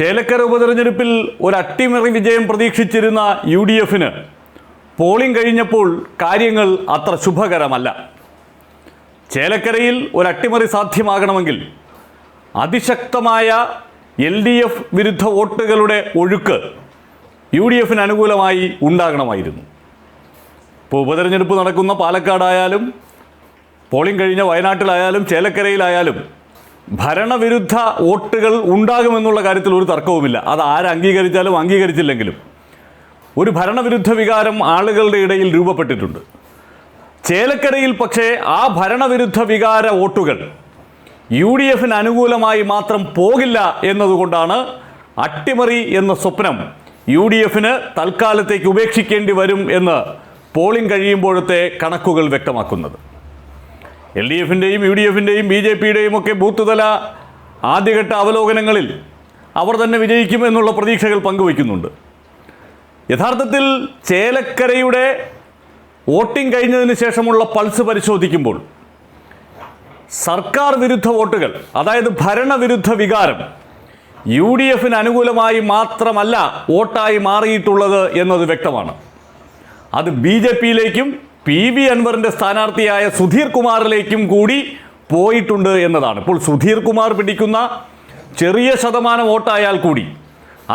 ചേലക്കര ഉപതെരഞ്ഞെടുപ്പിൽ ഒരു അട്ടിമറി വിജയം പ്രതീക്ഷിച്ചിരുന്ന യു ഡി എഫിന് പോളിംഗ് കഴിഞ്ഞപ്പോൾ കാര്യങ്ങൾ അത്ര ശുഭകരമല്ല. ചേലക്കരയിൽ ഒരു അട്ടിമറി സാധ്യമാകണമെങ്കിൽ അതിശക്തമായ എൽ ഡി എഫ് വിരുദ്ധ വോട്ടുകളുടെ ഒഴുക്ക് യു ഡി എഫിന് അനുകൂലമായി ഉണ്ടാകണമായിരുന്നു. ഇപ്പോൾ ഉപതെരഞ്ഞെടുപ്പ് നടക്കുന്ന പാലക്കാടായാലും പോളിംഗ് കഴിഞ്ഞ വയനാട്ടിലായാലും ചേലക്കരയിലായാലും ഭരണവിരുദ്ധ വോട്ടുകൾ ഉണ്ടാകുമെന്നുള്ള കാര്യത്തിൽ ഒരു തർക്കവുമില്ല. അത് ആര് അംഗീകരിച്ചാലും അംഗീകരിച്ചില്ലെങ്കിലും. ഒരു ഭരണവിരുദ്ധ വികാരം ആളുകളുടെ ഇടയിൽ രൂപപ്പെട്ടിട്ടുണ്ട്. ചേലക്കരയിൽ പക്ഷേ ആ ഭരണവിരുദ്ധ വികാര വോട്ടുകൾ യു ഡി എഫിന് അനുകൂലമായി മാത്രം പോകില്ല എന്നതുകൊണ്ടാണ് അട്ടിമറി എന്ന സ്വപ്നം യു ഡി എഫിന് തൽക്കാലത്തേക്ക് ഉപേക്ഷിക്കേണ്ടി വരും എന്ന് പോളിംഗ് കഴിയുമ്പോഴത്തെ കണക്കുകൾ വ്യക്തമാക്കുന്നത്. എൽ ഡി എഫിന്റെയും യു ഡി എഫിന്റെയും ബി ജെ പിയുടെയും ഒക്കെ ബൂത്ത് തല ആദ്യഘട്ട അവലോകനങ്ങളിൽ അവർ തന്നെ വിജയിക്കും എന്നുള്ള പ്രതീക്ഷകൾ പങ്കുവയ്ക്കുന്നുണ്ട്. യഥാർത്ഥത്തിൽ ചേലക്കരയുടെ വോട്ടിംഗ് കഴിഞ്ഞതിന് ശേഷമുള്ള പൾസ് പരിശോധിക്കുമ്പോൾ സർക്കാർ വിരുദ്ധ വോട്ടുകൾ അതായത് ഭരണവിരുദ്ധ വികാരം യു ഡി എഫിന് അനുകൂലമായി മാത്രമല്ല വോട്ടായി മാറിയിട്ടുള്ളത് എന്നത് വ്യക്തമാണ്. അത് ബി ജെ പിയിലേക്കും പി വി അൻവറിന്റെ സ്ഥാനാർത്ഥിയായ സുധീർ കുമാറിലേക്കും കൂടി പോയിട്ടുണ്ട് എന്നതാണ്. ഇപ്പോൾ സുധീർ കുമാർ പിടിക്കുന്ന ചെറിയ ശതമാനം വോട്ടായാൽ കൂടി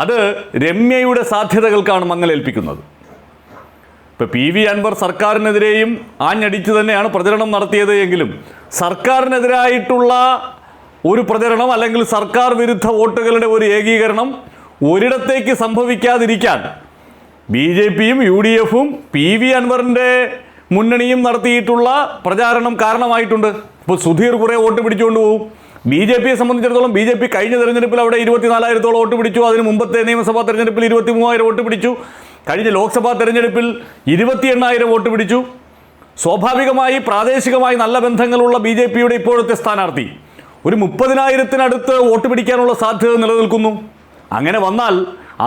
അത് രമ്യയുടെ സാധ്യതകൾക്കാണ് മങ്ങലേൽപ്പിക്കുന്നത്. ഇപ്പോൾ പി വി അൻവർ സർക്കാരിനെതിരെയും ആഞ്ഞടിച്ചു തന്നെയാണ് പ്രചരണം നടത്തിയത് എങ്കിലും സർക്കാരിനെതിരായിട്ടുള്ള ഒരു പ്രചരണം അല്ലെങ്കിൽ സർക്കാർ വിരുദ്ധ വോട്ടുകളുടെ ഒരു ഏകീകരണം ഒരിടത്തേക്ക് സംഭവിക്കാതിരിക്കാൻ ബി ജെ പിയും യു ഡി എഫും പി വി അൻവറിന്റെ മുന്നണിയും നടത്തിയിട്ടുള്ള പ്രചാരണം കാരണമായിട്ടുണ്ട്. ഇപ്പോൾ സുധീർ കുറേ വോട്ട് പിടിച്ചുകൊണ്ട് പോകും ബി ജെ പിയെ സംബന്ധിച്ചിടത്തോളം ബി ജെ പി കഴിഞ്ഞ തെരഞ്ഞെടുപ്പിൽ അവിടെ ഇരുപത്തിനാലായിരത്തോളം വോട്ട് പിടിച്ചു. അതിന് മുമ്പത്തെ നിയമസഭാ തെരഞ്ഞെടുപ്പിൽ ഇരുപത്തി മൂവായിരം വോട്ട് പിടിച്ചു. കഴിഞ്ഞ ലോക്സഭാ തെരഞ്ഞെടുപ്പിൽ ഇരുപത്തി എണ്ണായിരം വോട്ട് പിടിച്ചു. സ്വാഭാവികമായി പ്രാദേശികമായി നല്ല ബന്ധങ്ങളുള്ള ബി ജെ പിയുടെ ഇപ്പോഴത്തെ സ്ഥാനാർത്ഥി ഒരു മുപ്പതിനായിരത്തിനടുത്ത് വോട്ട് പിടിക്കാനുള്ള സാധ്യത നിലനിൽക്കുന്നു. അങ്ങനെ വന്നാൽ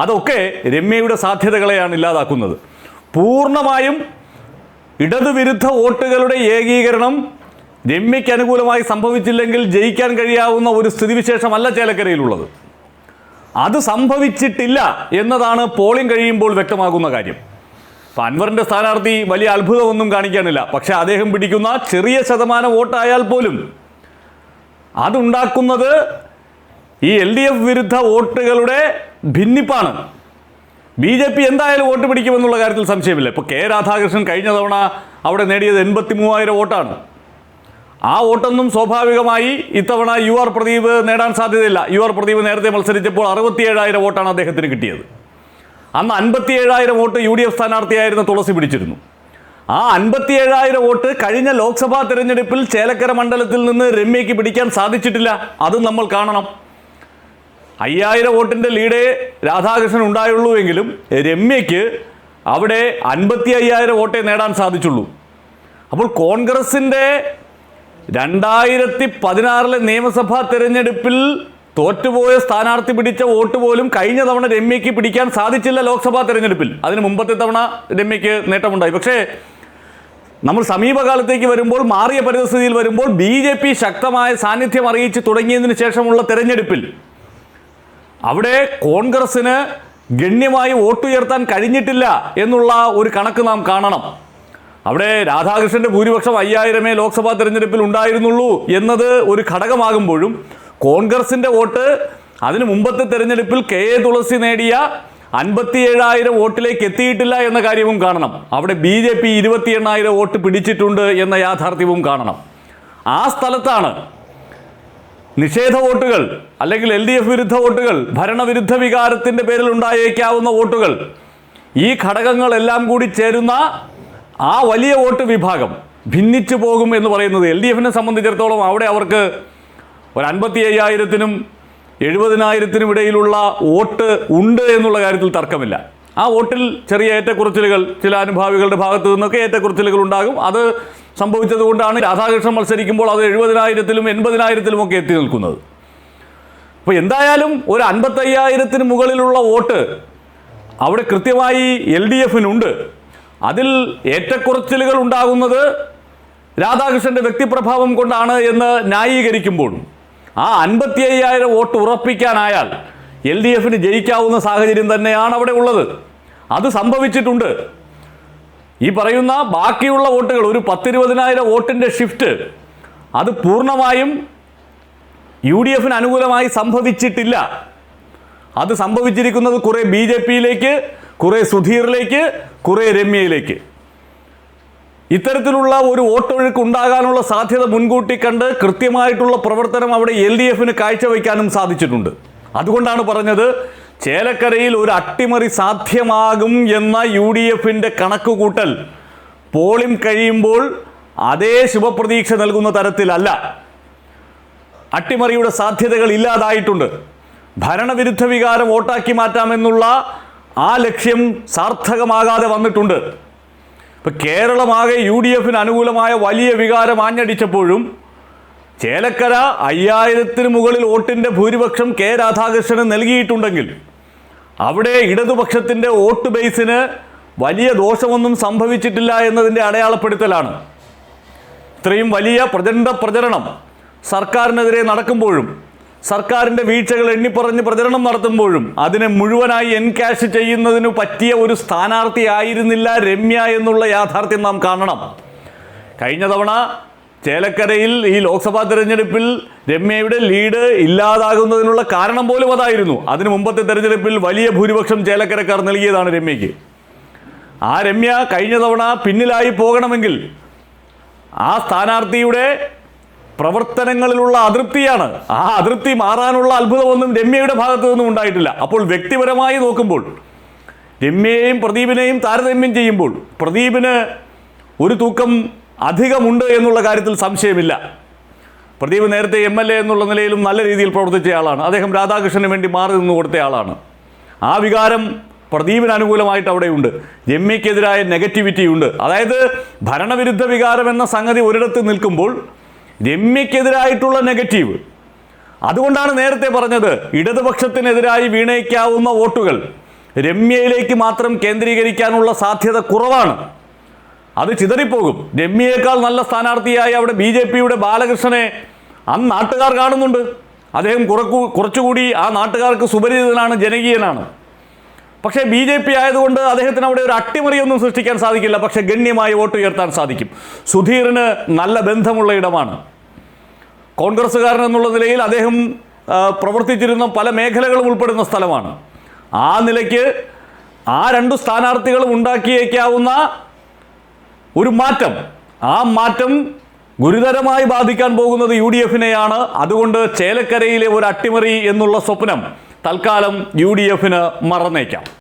അതൊക്കെ രമ്യയുടെ സാധ്യതകളെയാണ് ഇല്ലാതാക്കുന്നത്. പൂർണമായും ഇടതുവിരുദ്ധ വോട്ടുകളുടെ ഏകീകരണം രമ്യയ്ക്ക് അനുകൂലമായി സംഭവിച്ചില്ലെങ്കിൽ ജയിക്കാൻ കഴിയാവുന്ന ഒരു സ്ഥിതിവിശേഷമല്ല ചേലക്കരയിലുള്ളത്. അത് സംഭവിച്ചിട്ടില്ല എന്നതാണ് പോളിംഗ് കഴിയുമ്പോൾ വ്യക്തമാകുന്ന കാര്യം. അപ്പം അൻവറിന്റെ സ്ഥാനാർത്ഥി വലിയ അത്ഭുതമൊന്നും കാണിക്കാനില്ല. പക്ഷേ അദ്ദേഹം പിടിക്കുന്ന ചെറിയ ശതമാനം വോട്ടായാൽ പോലും അതുണ്ടാക്കുന്നത് ഈ എൽ ഡി എഫ് വിരുദ്ധ വോട്ടുകളുടെ ഭിന്നിപ്പാണ്. ബി ജെ പി എന്തായാലും വോട്ട് പിടിക്കുമെന്നുള്ള കാര്യത്തിൽ സംശയമില്ല. ഇപ്പോൾ കെ രാധാകൃഷ്ണൻ കഴിഞ്ഞ തവണ അവിടെ നേടിയത് എൺപത്തി മൂവായിരം വോട്ടാണ്. ആ വോട്ടൊന്നും സ്വാഭാവികമായി ഇത്തവണ യു ആർ പ്രദീപ് നേടാൻ സാധ്യതയില്ല. യു ആർ പ്രദീപ് നേരത്തെ മത്സരിച്ചപ്പോൾ അറുപത്തിയേഴായിരം വോട്ടാണ് അദ്ദേഹത്തിന് കിട്ടിയത്. അന്ന് അൻപത്തിയേഴായിരം വോട്ട് യു ഡി എഫ് സ്ഥാനാർത്ഥിയായിരുന്ന തുളസി പിടിച്ചിരുന്നു. ആ അൻപത്തിയേഴായിരം വോട്ട് കഴിഞ്ഞ ലോക്സഭാ തെരഞ്ഞെടുപ്പിൽ ചേലക്കര മണ്ഡലത്തിൽ നിന്ന് രമ്യയ്ക്ക് പിടിക്കാൻ സാധിച്ചിട്ടില്ല. അതും നമ്മൾ കാണണം. അയ്യായിരം വോട്ടിന്റെ ലീഡേ രാധാകൃഷ്ണൻ ഉണ്ടായുള്ളൂ എങ്കിലും രമ്യയ്ക്ക് അവിടെ അൻപത്തി അയ്യായിരം വോട്ടേ നേടാൻ സാധിച്ചുള്ളൂ. അപ്പോൾ കോൺഗ്രസിന്റെ രണ്ടായിരത്തി പതിനാറിലെ നിയമസഭാ തെരഞ്ഞെടുപ്പിൽ തോറ്റുപോയ സ്ഥാനാർത്ഥി പിടിച്ച വോട്ട് പോലും കഴിഞ്ഞ തവണ രമ്യയ്ക്ക് പിടിക്കാൻ സാധിച്ചില്ല ലോക്സഭാ തെരഞ്ഞെടുപ്പിൽ. അതിന് മുമ്പത്തെ തവണ രമ്യയ്ക്ക് നേട്ടമുണ്ടായി. പക്ഷേ നമ്മൾ സമീപകാലത്തേക്ക് വരുമ്പോൾ മാറിയ പരിസ്ഥിതിയിൽ വരുമ്പോൾ ബി ശക്തമായ സാന്നിധ്യം അറിയിച്ച് തുടങ്ങിയതിന് ശേഷമുള്ള തെരഞ്ഞെടുപ്പിൽ അവിടെ കോൺഗ്രസ്സിന് ഗണ്യമായി വോട്ടുയർത്താൻ കഴിഞ്ഞിട്ടില്ല എന്നുള്ള ഒരു കണക്ക് നാം കാണണം. അവിടെ രാധാകൃഷ്ണന്റെ ഭൂരിപക്ഷം അയ്യായിരമേ ലോക്സഭാ തെരഞ്ഞെടുപ്പിൽ ഉണ്ടായിരുന്നുള്ളൂ എന്നത് ഒരു ഘടകമാകുമ്പോഴും കോൺഗ്രസിന്റെ വോട്ട് അതിനു മുമ്പത്തെ തെരഞ്ഞെടുപ്പിൽ കെ എ തുളസി നേടിയ അൻപത്തിയേഴായിരം വോട്ടിലേക്ക് എത്തിയിട്ടില്ല എന്ന കാര്യവും കാണണം. അവിടെ ബി ജെ പി ഇരുപത്തി എണ്ണായിരം വോട്ട് പിടിച്ചിട്ടുണ്ട് എന്ന യാഥാർത്ഥ്യവും കാണണം. ആ സ്ഥലത്താണ് നിഷേധ വോട്ടുകൾ അല്ലെങ്കിൽ എൽ ഡി എഫ് വിരുദ്ധ വോട്ടുകൾ ഭരണവിരുദ്ധ വികാരത്തിന്റെ പേരിൽ ഉണ്ടായേക്കാവുന്ന വോട്ടുകൾ ഈ ഘടകങ്ങളെല്ലാം കൂടി ചേരുന്ന ആ വലിയ വോട്ട് വിഭാഗം ഭിന്നിച്ചു പോകും എന്ന് പറയുന്നത് എൽ ഡി എഫിനെ സംബന്ധിച്ചിടത്തോളം അവിടെ അവർക്ക് ഒരു അൻപത്തി അയ്യായിരത്തിനും എഴുപതിനായിരത്തിനും ഇടയിലുള്ള വോട്ട് ഉണ്ട് എന്നുള്ള കാര്യത്തിൽ തർക്കമില്ല. ആ വോട്ടിൽ ചെറിയ ഏറ്റക്കുറച്ചിലുകൾ ചില അനുഭാവികളുടെ ഭാഗത്തു നിന്നൊക്കെ ഏറ്റക്കുറച്ചിലുകൾ ഉണ്ടാകും. അത് സംഭവിച്ചതുകൊണ്ടാണ് രാധാകൃഷ്ണൻ മത്സരിക്കുമ്പോൾ അത് എഴുപതിനായിരത്തിലും എൺപതിനായിരത്തിലും ഒക്കെ എത്തി നിൽക്കുന്നത്. അപ്പോൾ എന്തായാലും ഒരു അൻപത്തയ്യായിരത്തിന് മുകളിലുള്ള വോട്ട് അവിടെ കൃത്യമായി എൽ ഡി എഫിനുണ്ട്. അതിൽ ഏറ്റക്കുറച്ചിലുകൾ ഉണ്ടാകുന്നത് രാധാകൃഷ്ണന്റെ വ്യക്തിപ്രഭാവം കൊണ്ടാണ് എന്ന് ന്യായീകരിക്കുമ്പോഴും ആ അൻപത്തി അയ്യായിരം വോട്ട് ഉറപ്പിക്കാനായാൽ എൽ ഡി എഫിന് ജയിക്കാവുന്ന സാഹചര്യം തന്നെയാണ് അവിടെ ഉള്ളത്. അത് സംഭവിച്ചിട്ടുണ്ട്. ഈ പറയുന്ന ബാക്കിയുള്ള വോട്ടുകൾ ഒരു പത്തിരുപതിനായിരം വോട്ടിന്റെ ഷിഫ്റ്റ് അത് പൂർണമായും യു ഡി എഫിന് അനുകൂലമായി സംഭവിച്ചിട്ടില്ല. അത് സംഭവിച്ചിരിക്കുന്നത് കുറേ ബി ജെ പിയിലേക്ക് കുറേ സുധീറിലേക്ക് കുറേ രമ്യയിലേക്ക്. ഇത്തരത്തിലുള്ള ഒരു വോട്ടൊഴുക്ക് ഉണ്ടാകാനുള്ള സാധ്യത മുൻകൂട്ടി കണ്ട് കൃത്യമായിട്ടുള്ള പ്രവർത്തനം അവിടെ എൽ ഡി എഫിന് കാഴ്ചവെക്കാനും സാധിച്ചിട്ടുണ്ട്. അതുകൊണ്ടാണ് പറഞ്ഞത് ചേലക്കരയിൽ ഒരു അട്ടിമറി സാധ്യമാകും എന്ന യു ഡി എഫിന്റെ കണക്കുകൂട്ടൽ പോളിംഗ് കഴിയുമ്പോൾ അതേ ശുഭപ്രതീക്ഷ നൽകുന്ന തരത്തിലല്ല. അട്ടിമറിയുടെ സാധ്യതകൾ ഇല്ലാതായിട്ടുണ്ട്. ഭരണവിരുദ്ധ വികാരം വോട്ടാക്കി മാറ്റാമെന്നുള്ള ആ ലക്ഷ്യം സാർത്ഥകമാകാതെ വന്നിട്ടുണ്ട്. ഇപ്പം കേരളമാകെ യു ഡി എഫിന് അനുകൂലമായ വലിയ വികാരം ആഞ്ഞടിച്ചപ്പോഴും ചേലക്കര അയ്യായിരത്തിന് മുകളിൽ വോട്ടിന്റെ ഭൂരിപക്ഷം കെ രാധാകൃഷ്ണന് നൽകിയിട്ടുണ്ടെങ്കിൽ അവിടെ ഇടതുപക്ഷത്തിന്റെ വോട്ട് ബേസിന് വലിയ ദോഷമൊന്നും സംഭവിച്ചിട്ടില്ല എന്നതിന്റെ അടയാളപ്പെടുത്തലാണ്. ഇത്രയും വലിയ പ്രചണ്ഡ പ്രചരണം സർക്കാരിനെതിരെ നടക്കുമ്പോഴും സർക്കാരിന്റെ വീഴ്ചകൾ എണ്ണിപ്പറഞ്ഞ് പ്രചരണം നടത്തുമ്പോഴും അതിനെ മുഴുവനായി എൻകാഷ് ചെയ്യുന്നതിന് പറ്റിയ ഒരു സ്ഥാനാർത്ഥി ആയിരുന്നില്ല രമ്യ എന്നുള്ള യാഥാർത്ഥ്യം നാം കാണണം. കഴിഞ്ഞ തവണ ചേലക്കരയിൽ ഈ ലോക്സഭാ തെരഞ്ഞെടുപ്പിൽ രമ്യയുടെ ലീഡ് ഇല്ലാതാകുന്നതിനുള്ള കാരണം പോലും അതായിരുന്നു. അതിനു മുമ്പത്തെ തെരഞ്ഞെടുപ്പിൽ വലിയ ഭൂരിപക്ഷം ചേലക്കരക്കാർ നൽകിയതാണ് രമ്യയ്ക്ക്. ആ രമ്യ കഴിഞ്ഞ തവണ പിന്നിലായി പോകണമെങ്കിൽ ആ സ്ഥാനാർത്ഥിയുടെ പ്രവർത്തനങ്ങളിലുള്ള അതൃപ്തിയാണ്. ആ അതൃപ്തി മാറാനുള്ള അത്ഭുതമൊന്നും രമ്യയുടെ ഭാഗത്തു നിന്നും ഉണ്ടായിട്ടില്ല. അപ്പോൾ വ്യക്തിപരമായി നോക്കുമ്പോൾ രമ്യയെയും പ്രദീപിനെയും താരതമ്യം ചെയ്യുമ്പോൾ പ്രദീപിന് ഒരു തൂക്കം അധികമുണ്ട് എന്നുള്ള കാര്യത്തിൽ സംശയമില്ല. പ്രദീപ് നേരത്തെ എം എൽ എ എന്നുള്ള നിലയിലും നല്ല രീതിയിൽ പ്രവർത്തിച്ച ആളാണ്. അദ്ദേഹം രാധാകൃഷ്ണന് വേണ്ടി മാറി നിന്ന് കൊടുത്ത ആളാണ്. ആ വികാരം പ്രദീപിന് അനുകൂലമായിട്ട് അവിടെയുണ്ട്. ജമ്മിക്കെതിരായ നെഗറ്റിവിറ്റി ഉണ്ട് അതായത് ഭരണവിരുദ്ധ വികാരം എന്ന സംഗതി ഒരിടത്ത് നിൽക്കുമ്പോൾ രമ്യക്കെതിരായിട്ടുള്ള നെഗറ്റീവ്. അതുകൊണ്ടാണ് നേരത്തെ പറഞ്ഞത് ഇടതുപക്ഷത്തിനെതിരായി വീണയ്ക്കാവുന്ന വോട്ടുകൾ രമ്യയിലേക്ക് മാത്രം കേന്ദ്രീകരിക്കാനുള്ള സാധ്യത കുറവാണ്. അത് ചിതറിപ്പോകും. രമ്യയേക്കാൾ നല്ല സ്ഥാനാർത്ഥിയായി അവിടെ ബി ജെ പിയുടെ ബാലകൃഷ്ണനെ അന്ന് നാട്ടുകാർ കാണുന്നുണ്ട്. അദ്ദേഹം കുറക്കു കുറച്ചുകൂടി ആ നാട്ടുകാർക്ക് സുപരിചിതനാണ് ജനകീയനാണ്. പക്ഷേ ബി ജെ പി ആയതുകൊണ്ട് അദ്ദേഹത്തിന് അവിടെ ഒരു അട്ടിമറിയൊന്നും സൃഷ്ടിക്കാൻ സാധിക്കില്ല. പക്ഷേ ഗണ്യമായി വോട്ട് ഉയർത്താൻ സാധിക്കും. സുധീറിന് നല്ല ബന്ധമുള്ള ഇടമാണ്. കോൺഗ്രസ്സുകാരൻ എന്നുള്ള നിലയിൽ അദ്ദേഹം പ്രവർത്തിച്ചിരുന്ന പല മേഖലകളും ഉൾപ്പെടുന്ന സ്ഥലമാണ്. ആ നിലയ്ക്ക് ആ രണ്ട് സ്ഥാനാർത്ഥികളും ഉണ്ടാക്കിയേക്കാവുന്ന ഒരു മാറ്റം. ആ മാറ്റം ഗുരുതരമായി ബാധിക്കാൻ പോകുന്നത് യു ഡി എഫിനെയാണ് അതുകൊണ്ട് ചേലക്കരയിലെ ഒരു അട്ടിമറി എന്നുള്ള സ്വപ്നം തൽക്കാലം യു ഡി എഫിന് മറന്നേക്കാം.